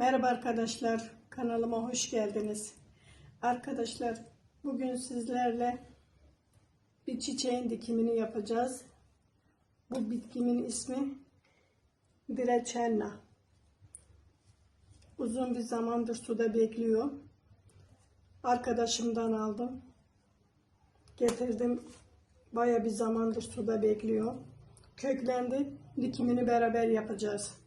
Merhaba arkadaşlar, kanalıma hoş geldiniz. Arkadaşlar, bugün sizlerle bir çiçeğin dikimini yapacağız. Bu bitkimin ismi Direçenna. Uzun bir zamandır suda bekliyor. Arkadaşımdan aldım. Getirdim. Baya bir zamandır suda bekliyor. Köklendi. Dikimini beraber yapacağız.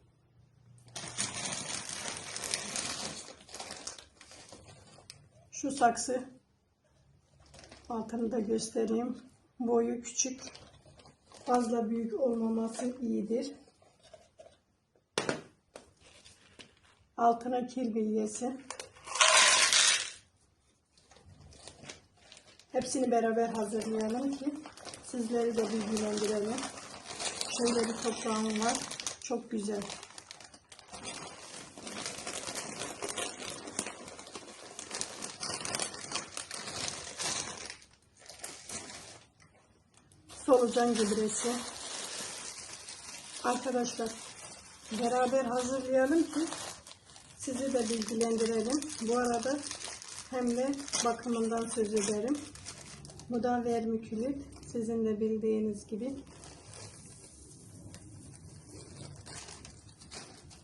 Şu saksı altını da göstereyim. Boyu küçük. Fazla büyük olmaması iyidir. Altına kilbiyesi. Hepsini beraber hazırlayalım ki sizleri de bilgilendirelim. Şöyle bir toprağım var. Çok güzel. Solucan gübresi. Arkadaşlar beraber hazırlayalım ki sizi de bilgilendirelim. Bu arada hem de bakımından söz ederim. Bu da vermikülit. Sizin de bildiğiniz gibi.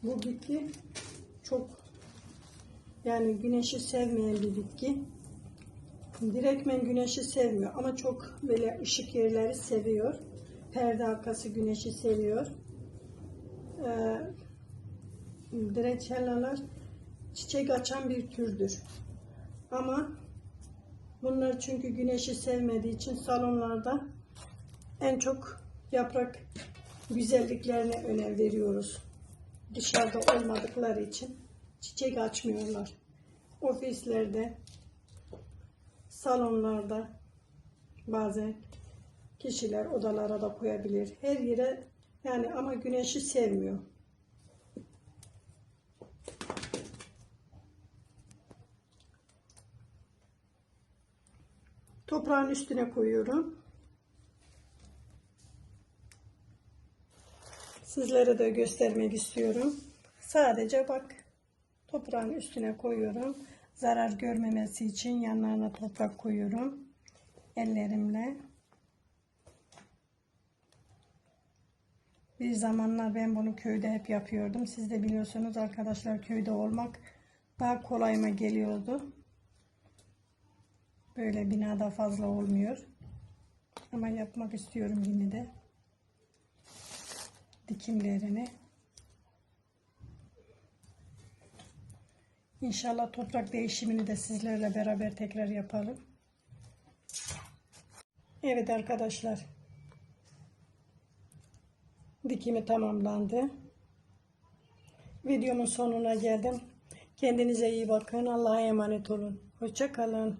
Bu bitki çok yani güneşi sevmeyen bir bitki. Direktmen güneşi sevmiyor ama çok böyle ışık yerleri seviyor. Perde arkası güneşi seviyor. Ee, Direçellalar çiçek açan bir türdür. Ama bunlar çünkü güneşi sevmediği için salonlarda en çok yaprak güzelliklerine önem veriyoruz. Dışarıda olmadıkları için çiçek açmıyorlar. Ofislerde, salonlarda bazen kişiler odalara da koyabilir. Her yere yani ama güneşi sevmiyor. Toprağın üstüne koyuyorum. Sizlere de göstermek istiyorum. Sadece bak toprağın üstüne koyuyorum. Zarar görmemesi için yanlarına toprak koyuyorum. Ellerimle. Bir zamanlar ben bunu köyde hep yapıyordum. Siz de biliyorsunuz arkadaşlar köyde olmak daha kolayıma geliyordu. Böyle binada fazla olmuyor. Ama yapmak istiyorum yine de. Dikimlerini. İnşallah toprak değişimini de sizlerle beraber tekrar yapalım. Evet arkadaşlar. Dikimi tamamlandı. Videomun sonuna geldim. Kendinize iyi bakın. Allah'a emanet olun. Hoşça kalın.